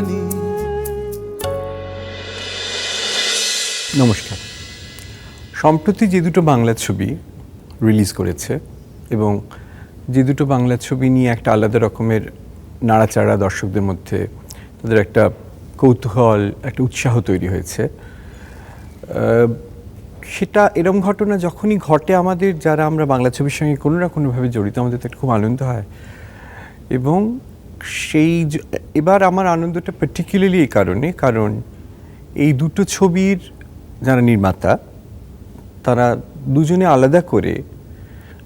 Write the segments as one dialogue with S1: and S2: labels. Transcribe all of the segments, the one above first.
S1: জানি।
S2: নমস্কার। সম্প্রতি যে দুটো বাংলা ছবি রিলিজ করেছে এবং যে দুটো বাংলা ছবি নিয়ে একটা আলাদা রকমের নাড়াচাড়া দর্শকদের মধ্যে তাদের একটা কৌতূহল, একটা উৎসাহ তৈরি হয়েছে সেটা এরম ঘটনা যখনই ঘটে আমাদের, যারা আমরা বাংলা ছবির সঙ্গে কোনো না কোনোভাবে জড়িত, আমাদের তো খুব আনন্দ হয়। এবং সেই এবার আমার আনন্দটা পার্টিকুলারলি এই কারণে, কারণ এই দুটো ছবির যারা নির্মাতা, তারা দুজনে আলাদা করে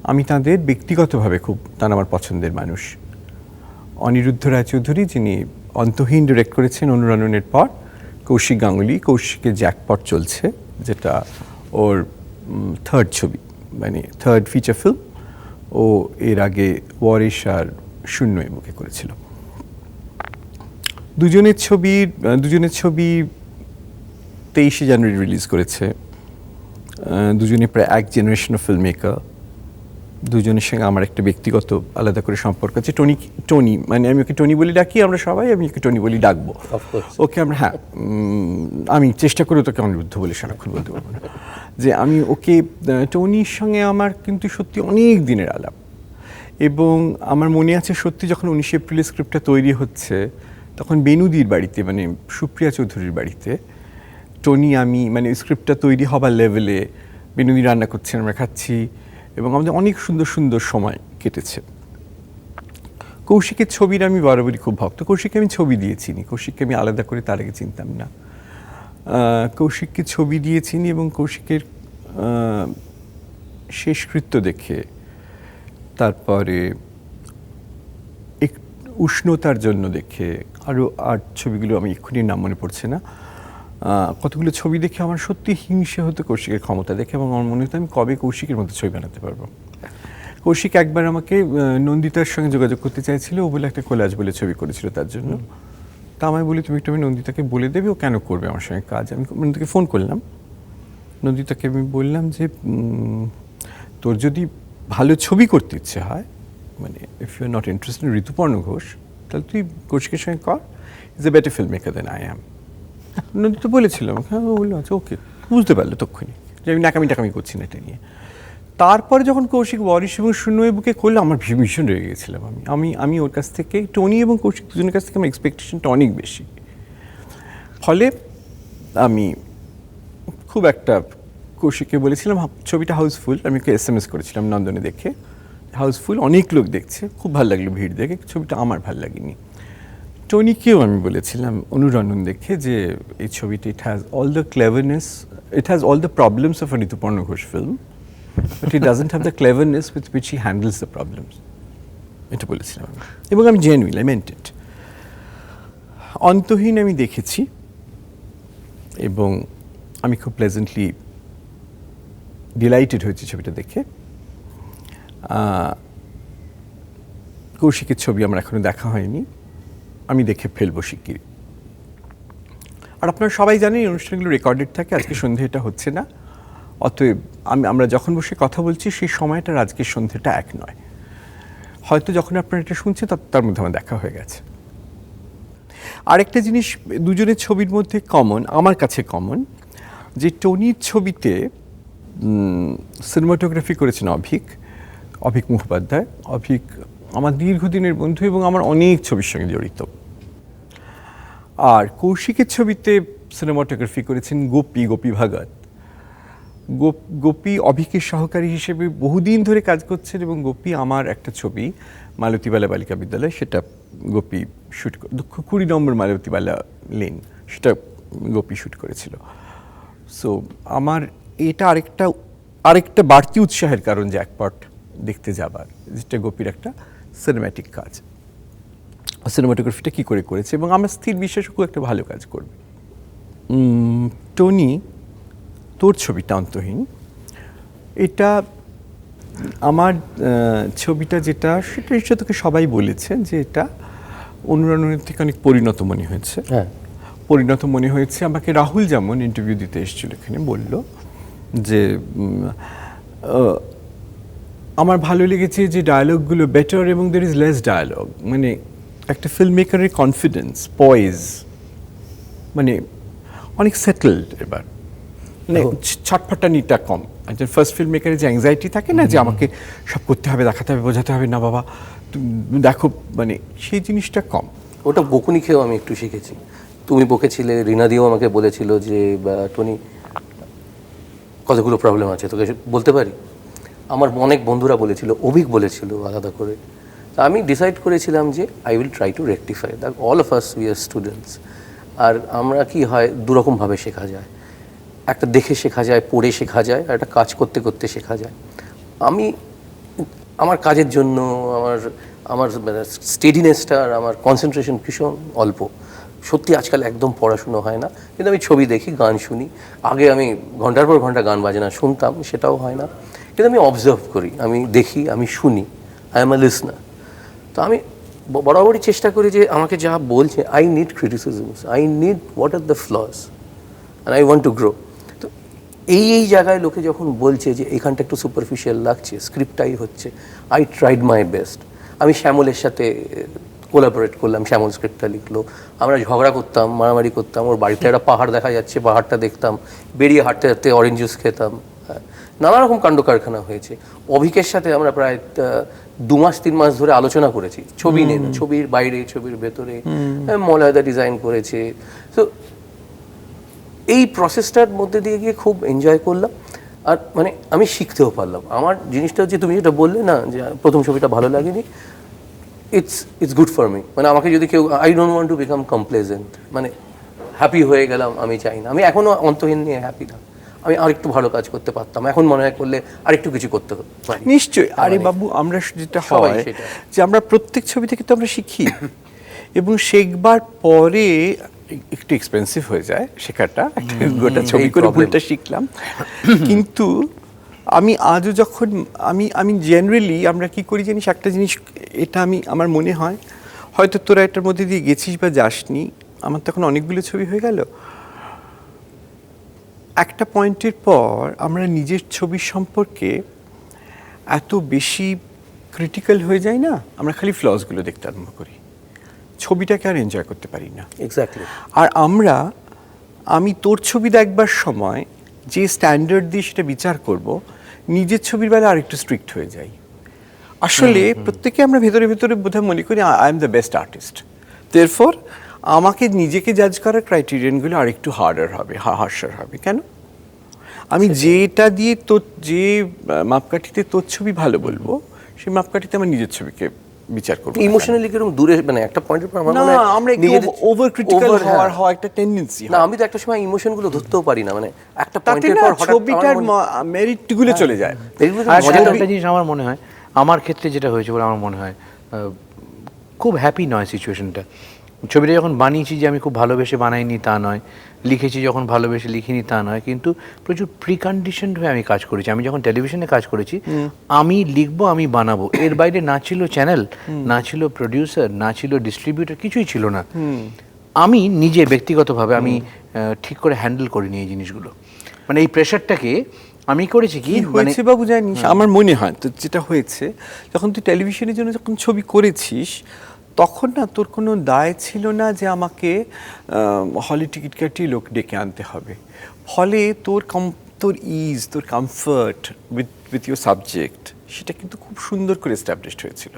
S2: আমি তাদের ব্যক্তিগতভাবে খুব, তারা আমার পছন্দের মানুষ। অনিরুদ্ধ রায়চৌধুরী, যিনি অন্তহীন ডিরেক্ট করেছেন অনুরণনের পর, কৌশিক গাঙ্গুলি, কৌশিকের জ্যাকপট চলছে, যেটা ওর থার্ড ছবি মানে থার্ড ফিচার ফিল্ম ও এর আগে ওয়ারিশ আর শূন্য মুখে করেছিল। দুজনের ছবি দুজনের ছবি তেইশে জানুয়ারি রিলিজ করেছে। দুজনে প্রায় এক জেনারেশন অফ ফিল্ম মেকার দুজনের সঙ্গে আমার একটা ব্যক্তিগত আলাদা করে সম্পর্ক আছে। টনি টনি মানে আমি ওকে টনি বলি ডাকি আমরা সবাই আমি ওকে টনি বলি ডাকবো। ওকে আমরা হ্যাঁ আমি চেষ্টা করে তোকে অনিরুদ্ধ বলে সারাক্ষণ বলতে পারব না। যে আমি ওকে টনির সঙ্গে আমার কিন্তু সত্যি অনেক দিনের আলাপ। এবং আমার মনে আছে সত্যি যখন উনিশে এপ্রিলের স্ক্রিপ্টটা তৈরি হচ্ছে তখন বেনুদির বাড়িতে মানে সুপ্রিয়া চৌধুরীর বাড়িতে, টনি, আমি মানে স্ক্রিপ্টটা তৈরি হবার লেভেলে বেনুদি রান্না করছেন, আমরা খাচ্ছি এবং আমাদের অনেক সুন্দর সুন্দর সময় কেটেছে। কৌশিকের ছবির আমি বরাবরই খুব ভক্ত। কৌশিককে আমি ছবি দিয়েছিনি কৌশিককে আমি আলাদা করে তার আগে চিনতাম না। কৌশিককে ছবি দিয়েছিনি এবং কৌশিকের শেষকৃত্য দেখে তারপরে এক উষ্ণতার জন্য দেখে আরও আর ছবিগুলো আমি এক্ষুনি নাম মনে পড়ছে না। কতগুলো ছবি দেখে আমার সত্যি হিংসে হতো কৌশিকের ক্ষমতা দেখে এবং আমার মনে হতো আমি কবে কৌশিকের মতো ছবি বানাতে পারব। কৌশিক একবার আমাকে নন্দিতার সঙ্গে যোগাযোগ করতে চাইছিল, ও বলে একটা কোলাজ বলে ছবি করেছিল তার জন্য। তা আমায় বলি, তুমি একটু আমি নন্দিতাকে বলে দেবে, ও কেন করবে আমার সঙ্গে কাজ? আমি নন্দিতাকে ফোন করলাম। নন্দিতাকে আমি বললাম যে তোর যদি ভালো ছবি করতে ইচ্ছে হয় মানে if you are not interested Rituparno Ghosh তাহলে তুই কৌশিকের সঙ্গে কর। Is a better filmmaker then I am নদী তো বলেছিলাম হ্যাঁ ও বলল আচ্ছা ওকে বুঝতে পারল তক্ষুনি। যে আমি নাকামি টাকামি করছি না এটা নিয়ে। তারপরে যখন কৌশিক ওয়ারিশ এবং শূন্য বুকে করল, আমার ভীষণ রেগে গেছিলাম আমি। আমি আমি ওর কাছ থেকে, টনি এবং কৌশিক দুজনের কাছ থেকে আমার এক্সপেকটেশনটা অনেক বেশি। ফলে আমি খুব একটা কৌশিককে বলেছিলাম ছবিটা হাউসফুল আমি ওকে এস এম এস করেছিলাম নন্দনে দেখে। হাউসফুল, অনেক লোক দেখছে। খুব ভালো লাগল ভিড় দেখে, ছবিটা আমার ভালো লাগেনি। টনিকেও আমি বলেছিলাম অনুরণন দেখে যে এই ছবিটা it has all the cleverness it has all the problems of Rituparno Ghosh film but it doesn't have the cleverness with which he handles the problems এটা বলেছিলাম এবং আমি জেনুইন আই অন্তহীন আমি দেখেছি, এবং আমি খুব প্লেজেন্টলি ডিলাইটেড হয়েছি ছবিটা দেখে। কৌশিকের ছবি আমার এখনও দেখা হয়নি। আমি দেখে ফেলব শিগগিরই। আর আপনারা সবাই জানেন এই অনুষ্ঠানগুলো রেকর্ডেড থাকে, আজকে সন্ধে এটা হচ্ছে না। অতএব আমি আমরা যখন বসে কথা বলছি, সেই সময়টা আজকের সন্ধ্যেটা এক নয়। হয়তো যখন আপনারা এটা শুনছেন তার মধ্যে আমার দেখা হয়ে গেছে। আরেকটা জিনিস, দুজনের ছবির মধ্যে কমন আমার কাছে কমন যে টনির ছবিতে সিনেমাটোগ্রাফি করেছেন অভিক। অভিক মুখোপাধ্যায়, অভিক আমার দীর্ঘদিনের বন্ধু এবং আমার অনেক ছবির সঙ্গে জড়িত। আর কৌশিকের ছবিতে সিনেমাটোগ্রাফি করেছেন গোপী গোপী ভাগত। গোপ- গোপী অভিকের সহকারী হিসেবে বহুদিন ধরে কাজ করছেন এবং গোপী আমার একটা ছবি মালতীবালা বালিকা বিদ্যালয়, সেটা গোপী শ্যুট কুড়ি নম্বর মালতীবালা লেন, সেটা গোপী শ্যুট করেছিল। সো আমার এটা আরেকটা আরেকটা বাড়তি উৎসাহের কারণ যে জ্যাকপট। দেখতে যাবার যেটা গোপীর একটা সিনেম্যাটিক কাজ। সিনেমাটোগ্রাফিটা কী করে করেছে? এবং আমরা স্থির বিশ্বাস খুব একটা ভালো কাজ করবে। টনি তোর ছবিটা অন্তহীন এটা আমার ছবিটা যেটা সেটা নিশ্চয় তোকে সবাই বলেছে যে এটা অনুরণনের থেকে অনেক পরিণত মনে হয়েছে।
S3: হ্যাঁ।
S2: পরিণত মনে হয়েছে। আমাকে রাহুল যেমন ইন্টারভিউ দিতে এসেছিল এখানে বলল যে আমার ভালো লেগেছে যে ডায়ালগগুলো বেটার এবং দের ইজ লেস ডায়ালগ মানে একটা ফিল্ম মেকারের কনফিডেন্স পয়েজ মানে অনেক সেটেলড এবার। মানে ছটফটানিটা কম। একজন ফার্স্ট ফিল্ম মেকারের যে অ্যাংজাইটি থাকে না যে আমাকে সব করতে হবে দেখাতে হবে বোঝাতে হবে না বাবা দেখো মানে সেই জিনিসটা কম।
S1: ওটা বকুনি খেয়েও আমি একটু শিখেছি। তুমি বকেছিলে রিনা দিও আমাকে বলেছিল যে টনি কতগুলো প্রবলেম আছে তোকে বলতে পারি? আমার অনেক বন্ধুরা বলেছিল, অভিক বলেছিল আলাদা করে। তা আমি ডিসাইড করেছিলাম যে I will try to rectify that all of us we are students আর আমরা কি হয়, দুরকমভাবে শেখা যায়। একটা দেখে শেখা যায়, পড়ে শেখা যায়, আর একটা কাজ করতে করতে শেখা যায়। আমি আমার কাজের জন্য, আমার আমার স্টেডিনেসটা আর আমার কনসেন্ট্রেশন ভীষণ অল্প। সত্যি আজকাল একদম পড়াশুনো হয় না, কিন্তু আমি ছবি দেখি, গান শুনি। আগে আমি ঘণ্টার পর ঘণ্টা গান বাজনা শুনতাম, সেটাও হয় না। কিন্তু আমি অবজার্ভ করি, আমি দেখি, আমি শুনি আই এম আ লিসনার তো আমি বরাবরই চেষ্টা করি যে আমাকে যা বলছে I need criticisms I need what are the flaws and I want to grow তো এই এই জায়গায় লোকে যখন বলছে যে এখানটা একটু সুপারফিশিয়াল লাগছে স্ক্রিপ্টটাই হচ্ছে আই ট্রাইড মাই বেস্ট আমি শ্যামলের সাথে কোলাবোরেট করলাম, শ্যামল স্ক্রিপ্টটা লিখলো, আমরা ঝগড়া করতাম, মারামারি করতাম, ওর বাড়িতে একটা পাহাড় দেখা যাচ্ছে, পাহাড়টা দেখতাম, বেরিয়ে হাঁটতে হাঁটতে অরেঞ্জ জুস খেতাম। নানা রকম কাণ্ড কারখানা হয়েছে। অভিকের সাথে আমরা প্রায় দু মাস তিন মাস ধরে আলোচনা করেছি। ছবি নিয়ে ছবির বাইরে ছবির ভেতরে। মলয়দা ডিজাইন করেছে। তো এই প্রসেসটার মধ্যে দিয়ে গিয়ে খুব এনজয় করলাম। আর মানে আমি শিখতেও পারলাম। আমার জিনিসটা হচ্ছে তুমি যেটা বললে না যে প্রথম ছবিটা ভালো লাগেনি it's it's good for me মানে আমাকে যদি কেউ I don't want to become complacent মানে হ্যাপি হয়ে গেলাম আমি চাই না। আমি এখনও অন্তহীন নিয়ে হ্যাপি না। আমি আরেকটু ভালো কাজ করতে পারতাম। এখন মনে হয় করলে আরেকটু কিছু করতে
S2: নিশ্চয়ই। আরে বাবু আমরা যেটা হয় যে আমরা প্রত্যেক ছবি থেকে তো আমরা শিখি। এবং শেখবার পরে একটু এক্সপেন্সিভ হয়ে যায় শেখাটা। একটা গোটা ছবি করে. ভুলটা শিখলাম। কিন্তু আমি আজও যখন আমি আমি জেনারেলি আমরা কি করি জানিস? একটা জিনিস এটা আমি আমার মনে হয় হয়তো তোরা এটার মধ্যে দিয়ে গেছিস বা যাসনি। আমার তখন অনেকগুলো ছবি হয়ে গেল। একটা পয়েন্টের পর আমরা নিজের ছবি সম্পর্কে এত বেশি ক্রিটিক্যাল হয়ে যায় না আমরা খালি ফ্লসগুলো দেখতে আরম্ভ করি। ছবিটাকে আর এনজয় করতে পারি না।
S1: এক্স্যাক্টলি
S2: আর আমরা আমি তোর ছবি দেখবার সময় যে স্ট্যান্ডার্ড দিয়ে সেটা বিচার করব নিজের ছবির বেলা আরেকটু স্ট্রিক্ট হয়ে যাই। আসলে প্রত্যেকে আমরা ভেতরে ভেতরে বোধহয় মনে করি I am the best artist therefore আমাকে নিজেকে জাজ করার ক্রাইটেরিয়ানগুলো আরেকটু হার্ডার হবে হার্সার হবে কেন? আমি যেটা দিয়ে তো যে মাপকাঠিতে তোর ছবি ভালো বলব সেই মাপকাঠিতে আমার নিজের ছবিকে বিচার করব।
S1: ইমোশনালি কীরকম দূরে মানে একটা পয়েন্টের পর আমার মনে
S2: আমরা একটু ওভার ক্রিটিক্যাল হওয়ার
S1: হ্যাঁ।
S2: হওয়া একটা টেন্ডেন্সি
S1: না আমি তো একটা সময় ইমোশনগুলো ধরতেও পারি না মানে একটা পয়েন্টের পর হঠাৎ
S2: ছবিটার মেরিটগুলো চলে যায়।
S3: একটা জিনিস আমার মনে হয় আমার ক্ষেত্রে যেটা হয়েছে বলে আমার মনে হয় আহ, খুব হ্যাপি নয় সিচুয়েশনটা ছবিটা যখন বানিয়েছি যে আমি খুব ভালোবেসে বানাইনি তা নয় লিখেছি যখন ভালোবেসে লিখিনি তা নয় কিন্তু প্রচুর প্রিকন্ডিশন হয়ে আমি কাজ করেছি। আমি যখন টেলিভিশনে কাজ করেছি আমি লিখব আমি বানাবো। এর বাইরে না ছিল চ্যানেল না ছিল প্রডিউসার না ছিল ডিস্ট্রিবিউটর কিছুই ছিল না। আমি নিজে ব্যক্তিগতভাবে আমি ঠিক করে হ্যান্ডেল করিনি এই জিনিসগুলো। মানে এই প্রেশারটাকে আমি করেছি কি মানে
S2: হয়েছে বাবু জানিস আমার মনে হয় তো যেটা হয়েছে যখন তুই টেলিভিশনের জন্য যখন ছবি করেছিস তখন না তোর কোনো দায় ছিল না যে আমাকে হলে টিকিট কাটিয়ে লোক ডেকে আনতে হবে। ফলে তোর কম তোর ইজ তোর comfort with with your subject সেটা কিন্তু খুব সুন্দর করে এস্টাবলিশড হয়েছিল।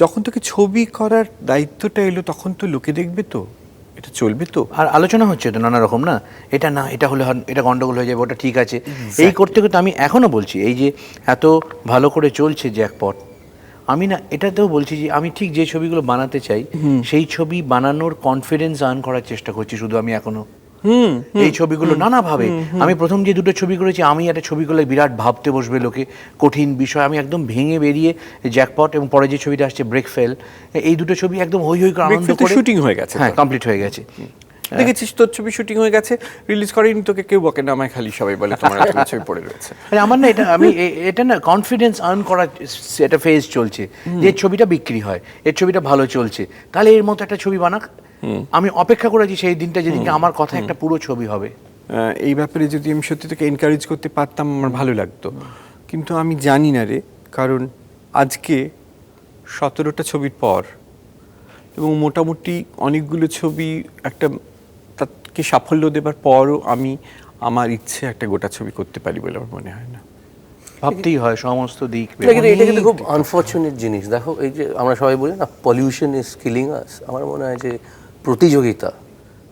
S2: যখন তোকে ছবি করার দায়িত্বটা এলো তখন তো লোকে দেখবে তো? এটা চলবে তো?
S3: আর আলোচনা হচ্ছে তো নানা রকম না? এটা না এটা হলে এটা গন্ডগোল হয়ে যাবে ওটা ঠিক আছে। এই করতে করতে আমি এখনও বলছি এই যে এত ভালো করে চলছে যে জ্যাকপট আমি না এটাতেও বলছি যে আমি ঠিক যে ছবিগুলো বানাতে চাই সেই ছবি বানানোর কনফিডেন্স আর্ন করার চেষ্টা করছি শুধু আমি এখনও। এই ছবিগুলো নানাভাবে। আমি প্রথম যে দুটো ছবি করেছি আমি একটা ছবিগুলো বিরাট ভাবতে বসবে লোকে কঠিন বিষয়। আমি একদম ভেঙে বেরিয়ে জ্যাকপট এবং পরে যে ছবিটা আসছে ব্রেক ফেল এই দুটো ছবি একদম হই হই করে আনন্দ করে
S2: shooting হয়ে গেছে
S3: হ্যাঁ কমপ্লিট হয়ে গেছে।
S2: দেখেছিস তোর ছবি শুটিং হয়ে গেছে রিলিজ করেনি তোকে কেউ বকে না আমায় খালি সবাই বলে তোমার ছবি পড়ে রয়েছে।
S3: আরে আমার না এটা আমি এটা না কনফিডেন্স আর্ন করার স- একটা ফেজ চলছে যে ছবিটা বিক্রি হয় এর ছবিটা ভালো চলছে তাহলে এর মতো একটা ছবি বানাক। আমি অপেক্ষা করেছি সেই দিনটা যেদিনকে আমার কথা একটা পুরো ছবি হবে।
S2: এই ব্যাপারে যদি আমি সত্যি তোকে এনকারেজ করতে পারতাম আমার ভালো লাগতো। কিন্তু আমি জানি না রে কারণ আজকে সতেরোটা ছবির পর এবং মোটামুটি অনেকগুলো ছবি একটা তাকে সাফল্য দেবার পরও আমি আমার ইচ্ছে একটা গোটা ছবি করতে পারি বলে আমার মনে হয় না।
S3: ভাবতেই হয় সমস্ত দিক
S1: এটা কিন্তু- এটা কিন্তু খুব আনফর্চুনেট জিনিস। দেখো এই যে আমরা সবাই বলি না পলিউশন ইজ কিলিং আস আমার মনে হয় যে প্রতিযোগিতা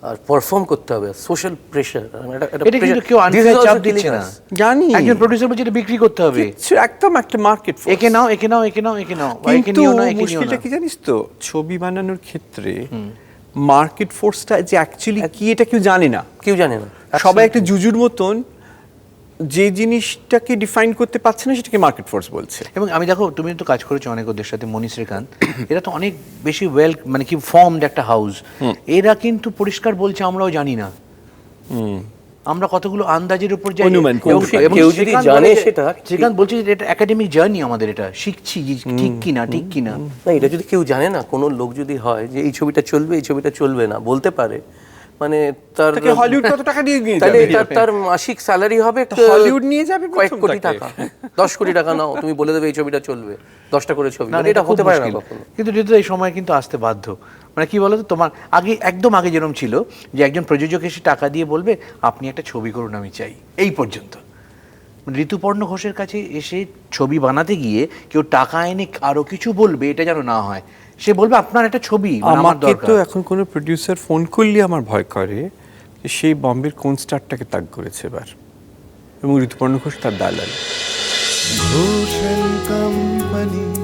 S1: আর পারফর্ম করতে হবে সোশ্যাল প্রেশার
S3: এটা কিন্তু কেউ আনফেয়ার চাপ দিচ্ছে না।
S2: জানি।
S3: একজন প্রডিউসার বলছে এটা বিক্রি করতে হবে।
S2: একদম একটা মার্কেট
S3: একে নাও একে নাও একে নাও একে নাও। একে
S2: কিন্তু
S3: নিও না একে নিও
S2: মুশকিলটা
S3: না
S2: কি জানিস তো? ছবি বানানোর ক্ষেত্রে মার্কেট ফোর্সটা যে অ্যাকচুয়ালি কি এটা কেউ জানে না।
S1: কেউ জানে না।
S2: সবাই একটা জুজুর মতন যে জিনিসটাকে ডিফাইন করতে পারছে না সেটাকে মার্কেট ফোর্স বলছে।
S3: এবং আমি দেখো তুমি তো কাজ করেছ অনেক ওদের সাথে মনি শ্রীকান্ত। এরা তো অনেক বেশি ওয়েল মানে কি ফর্মড একটা হাউস এরা কিন্তু পরিষ্কার বলছে আমরাও জানি না। আমরা কতগুলো আন্দাজের উপর যাই
S2: অনুমান
S1: কেউ- যদি জানে সেটা,
S3: শ্রীকান্ত বলছে যে এটা একাডেমিক জার্নি আমাদের এটা শিখছি ঠিক কি না ঠিক কি না
S1: না এটা যদি কেউ জানে না কোনো লোক যদি হয় যে এই ছবিটা চলবে এই ছবিটা চলবে না বলতে পারে। মানে তার
S2: হলিউড কত টাকা দিয়ে নিয়ে
S1: তাহলে
S2: যাবে?
S1: তার তার মাসিক স্যালারি হবে
S2: হলিউড নিয়ে যাবে
S1: কয়েক কোটি টাকা। দশ কোটি টাকা নাও তুমি বলে দেবে এই ছবিটা চলবে দশটা করে ছবি।
S3: না,
S1: মানে এটা হতে পারে না
S3: কিন্তু যেহেতু এই সময় কিন্তু আসতে বাধ্য মানে কি বলতো তোমার আগে একদম আগে যেরকম ছিল যে একজন প্রযোজক এসে টাকা দিয়ে বলবে আপনি একটা ছবি করুন আমি চাই। এই পর্যন্ত। মানে ঋতুপর্ণ ঘোষের কাছে এসে ছবি বানাতে গিয়ে কেউ টাকা এনে আরও কিছু বলবে এটা যেন না হয় সে বলবে আপনার একটা ছবি মানে আমার
S2: তো এখন কোনো প্রডিউসার ফোন করলে আমার ভয় করে যে সেই বম্বের কোন স্টারটাকে তাক করেছে এবার। এবং ঋতুপর্ণ ঘোষ তার দালাল।
S4: Company.